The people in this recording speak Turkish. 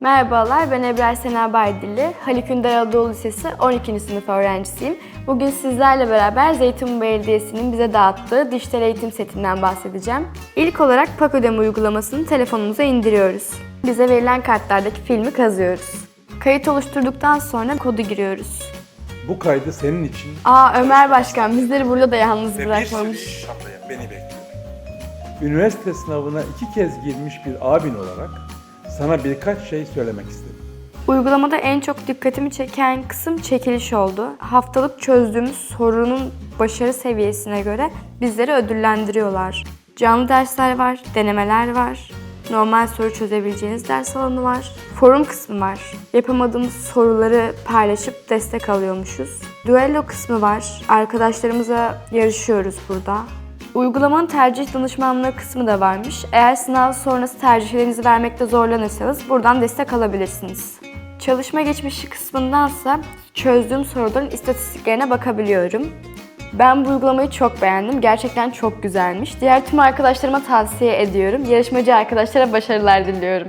Merhabalar, ben Ebrar Sena Baydilli. Haluk Ünder Anadolu Lisesi 12. sınıf öğrencisiyim. Bugün sizlerle beraber Zeytinburnu Belediyesi'nin bize dağıttığı dijital eğitim setinden bahsedeceğim. İlk olarak Pak Ödeme uygulamasını telefonumuza indiriyoruz. Bize verilen kartlardaki filmi kazıyoruz. Kayıt oluşturduktan sonra kodu giriyoruz. Bu kaydı senin için Aa Ömer Başkan bizleri burada da yalnız ve bir bırakmamış. sürü iş haftaya beni bekliyor. Üniversite sınavına iki kez girmiş bir abin olarak sana birkaç şey söylemek istedim. Uygulamada en çok dikkatimi çeken kısım çekiliş oldu. Haftalık çözdüğümüz sorunun başarı seviyesine göre bizleri ödüllendiriyorlar. Canlı dersler var, denemeler var, normal soru çözebileceğiniz ders alanı var, forum kısmı var. Yapamadığımız soruları paylaşıp destek alıyormuşuz. Duello kısmı var. Arkadaşlarımıza yarışıyoruz burada. Uygulamanın tercih danışmanlığı kısmı da varmış. Eğer sınav sonrası tercihlerinizi vermekte zorlanırsanız buradan destek alabilirsiniz. Çalışma geçmişi kısmındansa çözdüğüm soruların istatistiklerine bakabiliyorum. Ben bu uygulamayı çok beğendim. Gerçekten çok güzelmiş. Diğer tüm arkadaşlarıma tavsiye ediyorum. Yarışmacı arkadaşlara başarılar diliyorum.